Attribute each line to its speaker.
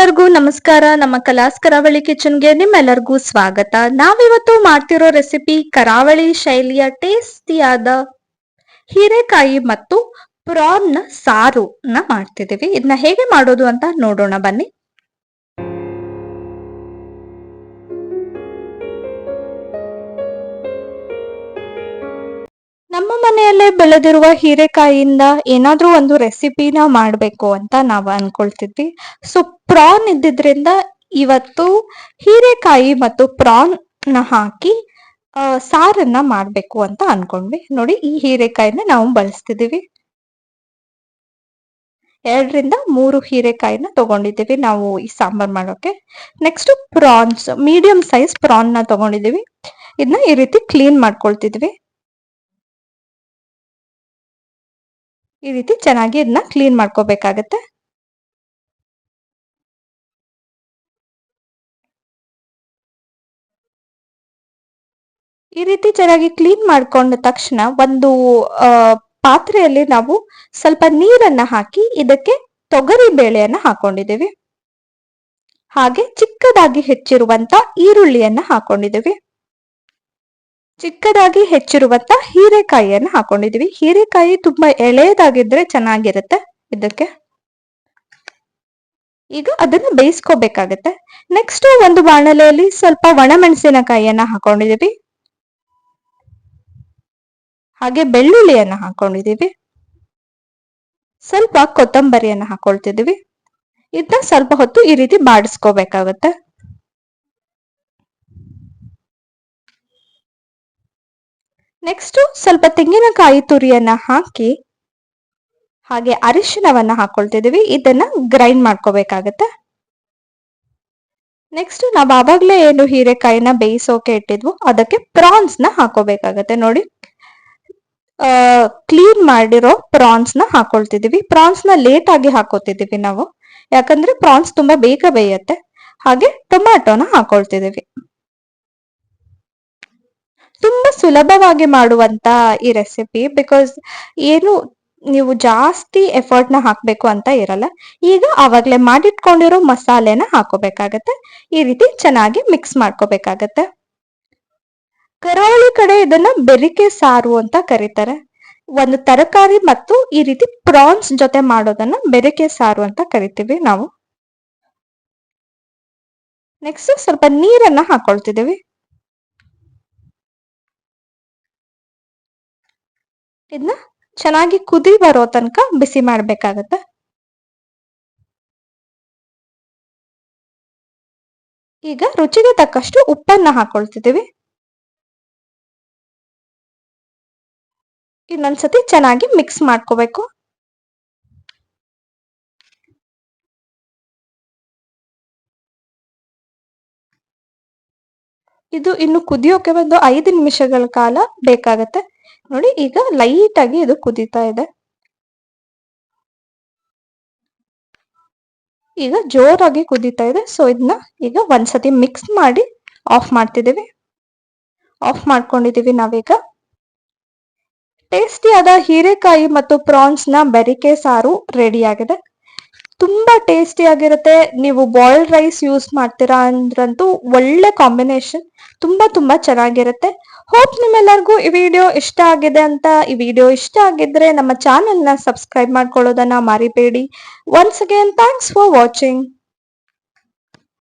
Speaker 1: ಎಲ್ಲರಿಗೂ ನಮಸ್ಕಾರ. ನಮ್ಮ ಕಲಾಸ್ ಕರಾವಳಿ ಕಿಚನ್ಗೆ ನಿಮ್ಮೆಲ್ಲರಿಗೂ ಸ್ವಾಗತ. ನಾವಿವತ್ತು ಮಾಡ್ತಿರೋ ರೆಸಿಪಿ ಕರಾವಳಿ ಶೈಲಿಯ ಟೇಸ್ಟಿಯಾದ ಹೀರೆಕಾಯಿ ಮತ್ತು ಪ್ರಾನ್ ಸಾರು ನ ಮಾಡ್ತಿದ್ದೀವಿ. ಇದನ್ನ ಹೇಗೆ ಮಾಡೋದು ಅಂತ ನೋಡೋಣ ಬನ್ನಿ. ನಮ್ಮ ಮನೆಯಲ್ಲೇ ಬೆಳೆದಿರುವ ಹೀರೆಕಾಯಿಯಿಂದ ಏನಾದ್ರೂ ಒಂದು ರೆಸಿಪಿನ ಮಾಡ್ಬೇಕು ಅಂತ ನಾವು ಅನ್ಕೊಳ್ತಿದ್ವಿ. ಸೊ ಪ್ರಾನ್ ಇದ್ದಿದ್ರಿಂದ ಇವತ್ತು ಹೀರೆಕಾಯಿ ಮತ್ತು ಪ್ರಾನ್ನ ಹಾಕಿ ಸಾರನ್ನ ಮಾಡಬೇಕು ಅಂತ ಅನ್ಕೊಂಡ್ವಿ. ನೋಡಿ, ಈ ಹೀರೆಕಾಯಿನ ನಾವು ಬಳಸ್ತಿದೀವಿ ಎರಡರಿಂದ ಮೂರು ಹೀರೆಕಾಯಿನ ತಗೊಂಡಿದ್ದೀವಿ ನಾವು ಈ ಸಾಂಬಾರ್ ಮಾಡೋಕೆ. ನೆಕ್ಸ್ಟ್ ಪ್ರಾನ್ಸ್ ಮೀಡಿಯಂ ಸೈಜ್ ಪ್ರಾನ್ನ ತಗೊಂಡಿದ್ದೀವಿ. ಇದನ್ನ ಈ ರೀತಿ ಕ್ಲೀನ್ ಮಾಡ್ಕೊಳ್ತಿದ್ವಿ. ಈ ರೀತಿ ಚೆನ್ನಾಗಿ ಇದನ್ನ ಕ್ಲೀನ್ ಮಾಡ್ಕೋಬೇಕಾಗತ್ತೆ. ಈ ರೀತಿ ಚೆನ್ನಾಗಿ ಕ್ಲೀನ್ ಮಾಡ್ಕೊಂಡ ತಕ್ಷಣ ಒಂದು ಪಾತ್ರೆಯಲ್ಲಿ ನಾವು ಸ್ವಲ್ಪ ನೀರನ್ನ ಹಾಕಿ ಇದಕ್ಕೆ ತೊಗರಿ ಬೇಳೆಯನ್ನ ಹಾಕೊಂಡಿದ್ದೀವಿ. ಹಾಗೆ ಚಿಕ್ಕದಾಗಿ ಹೆಚ್ಚಿರುವಂತ ಈರುಳ್ಳಿಯನ್ನ ಹಾಕೊಂಡಿದ್ದೀವಿ. ಚಿಕ್ಕದಾಗಿ ಹೆಚ್ಚಿರುವಂತ ಹೀರೆಕಾಯಿಯನ್ನ ಹಾಕೊಂಡಿದೀವಿ. ಹೀರೆಕಾಯಿ ತುಂಬಾ ಎಳೆಯದಾಗಿದ್ರೆ ಚೆನ್ನಾಗಿರುತ್ತೆ. ಇದಕ್ಕೆ ಈಗ ಅದನ್ನ ಬೇಯಿಸ್ಕೋಬೇಕಾಗತ್ತೆ. ನೆಕ್ಸ್ಟ್ ಒಂದು ಬಾಣಲೆಯಲ್ಲಿ ಸ್ವಲ್ಪ ಒಣಮೆಣಸಿನಕಾಯಿಯನ್ನ ಹಾಕೊಂಡಿದೀವಿ. ಹಾಗೆ ಬೆಳ್ಳುಳ್ಳಿಯನ್ನ ಹಾಕೊಂಡಿದೀವಿ. ಸ್ವಲ್ಪ ಕೊತ್ತಂಬರಿಯನ್ನ ಹಾಕೊಳ್ತಿದೀವಿ. ಇದನ್ನ ಸ್ವಲ್ಪ ಹೊತ್ತು ಈ ರೀತಿ ಬಾಡಿಸ್ಕೋಬೇಕಾಗತ್ತೆ. ನೆಕ್ಸ್ಟ್ ಸ್ವಲ್ಪ ತೆಂಗಿನಕಾಯಿ ತುರಿಯನ್ನ ಹಾಕಿ, ಹಾಗೆ ಅರಿಶಿನವನ್ನ ಹಾಕೊಳ್ತಿದೀವಿ ಇದನ್ನ ಗ್ರೈಂಡ್ ಮಾಡ್ಕೋಬೇಕಾಗತ್ತೆ. ನೆಕ್ಸ್ಟ್ ನಾವು ಆವಾಗಲೇ ಏನು ಹೀರೆಕಾಯಿನ ಬೇಯಿಸೋಕೆ ಇಟ್ಟಿದ್ವು ಅದಕ್ಕೆ ಪ್ರಾನ್ಸ್ನ ಹಾಕೋಬೇಕಾಗತ್ತೆ. ನೋಡಿ ಕ್ಲೀನ್ ಮಾಡಿರೋ ಪ್ರಾನ್ಸ್ನ ಹಾಕೊಳ್ತಿದೀವಿ ಪ್ರಾನ್ಸ್ನ ಲೇಟ್ ಆಗಿ ನಾವು. ಯಾಕಂದ್ರೆ ಪ್ರಾನ್ಸ್ ತುಂಬಾ ಬೇಗ ಬೇಯತ್ತೆ. ಹಾಗೆ ಟೊಮ್ಯಾಟೊನ ಹಾಕೊಳ್ತಿದೀವಿ ತುಂಬಾ ಸುಲಭವಾಗಿ ಮಾಡುವಂತ ಈ ರೆಸಿಪಿ ಬಿಕಾಸ್ ಏನು ನೀವು ಜಾಸ್ತಿ ಎಫರ್ಟ್ ಹಾಕಬೇಕು ಅಂತ ಇರಲ್ಲ. ಈಗ ಆವಾಗಲೇ ಮಾಡಿಟ್ಕೊಂಡಿರೋ ಮಸಾಲೆನ ಹಾಕೋಬೇಕಾಗತ್ತೆ. ಈ ರೀತಿ ಚೆನ್ನಾಗಿ ಮಿಕ್ಸ್ ಮಾಡ್ಕೋಬೇಕಾಗತ್ತೆ. ಕರಾವಳಿ ಕಡೆ ಇದನ್ನ ಬೆರಿಕೆ ಸಾರು ಅಂತ ಕರೀತಾರೆ. ಒಂದು ತರಕಾರಿ ಮತ್ತು ಈ ರೀತಿ ಪ್ರಾನ್ಸ್ ಜೊತೆ ಮಾಡೋದನ್ನ ಬೆರಿಕೆ ಸಾರು ಅಂತ ಕರಿತೀವಿ ನಾವು. ನೆಕ್ಸ್ಟ್ ಸ್ವಲ್ಪ ನೀರನ್ನ ಹಾಕೊಳ್ತಿದೀವಿ ಇದನ್ನ ಚೆನ್ನಾಗಿ ಕುದಿ ಬರೋ ತನಕ ಬಿಸಿ ಮಾಡ್ಬೇಕಾಗತ್ತೆ. ಈಗ ರುಚಿಗೆ ತಕ್ಕಷ್ಟು ಉಪ್ಪನ್ನ ಹಾಕೊಳ್ತಿದ್ದೀವಿ. ಇನ್ನೊಂದ್ಸತಿ ಚೆನ್ನಾಗಿ ಮಿಕ್ಸ್ ಮಾಡ್ಕೋಬೇಕು. ಇದು ಇನ್ನು ಕುದಿಯೋಕೆ ಒಂದು ಐದು ನಿಮಿಷಗಳ ಕಾಲ ಬೇಕಾಗತ್ತೆ. ನೋಡಿ, ಈಗ ಲೈಟ್ ಆಗಿ ಇದು ಕುದೀತಾ ಇದೆ. ಈಗ ಜೋರಾಗಿ ಕುದೀತಾ ಇದೆ. ಸೊ ಇದನ್ನ ಈಗ ಒಂದ್ಸತಿ ಮಿಕ್ಸ್ ಮಾಡಿ ಆಫ್ ಮಾಡ್ತಿದ್ದೀವಿ. ಆಫ್ ಮಾಡ್ಕೊಂಡಿದೀವಿ ನಾವೀಗ. ಟೇಸ್ಟಿಯಾದ ಹೀರೆಕಾಯಿ ಮತ್ತು ಪ್ರಾನ್ಸ್ನ ಬೆರಿಕೆ ಸಾರು ರೆಡಿ ಆಗಿದೆ. ತುಂಬಾ ಟೇಸ್ಟಿ ಆಗಿರುತ್ತೆ. ನೀವು ಬಾಯ್ಲ್ಡ್ ರೈಸ್ ಯೂಸ್ ಮಾಡ್ತೀರಾ ಅಂದ್ರಂತೂ ಒಳ್ಳೆ ಕಾಂಬಿನೇಷನ್ ತುಂಬಾ ತುಂಬಾ ಚೆನ್ನಾಗಿರುತ್ತೆ. ಹೋಪ್ ನಿಮ್ಮೆಲ್ಲರಿಗೂ ಈ ವಿಡಿಯೋ ಇಷ್ಟ ಆಗಿದೆ ಅಂತ. ಈ ವಿಡಿಯೋ ಇಷ್ಟ ಆಗಿದ್ರೆ ನಮ್ಮ ಚಾನೆಲ್ನ ಸಬ್ಸ್ಕ್ರೈಬ್ ಮಾಡ್ಕೊಳ್ಳೋದನ್ನ ಮರಿಬೇಡಿ. Once again thanks for watching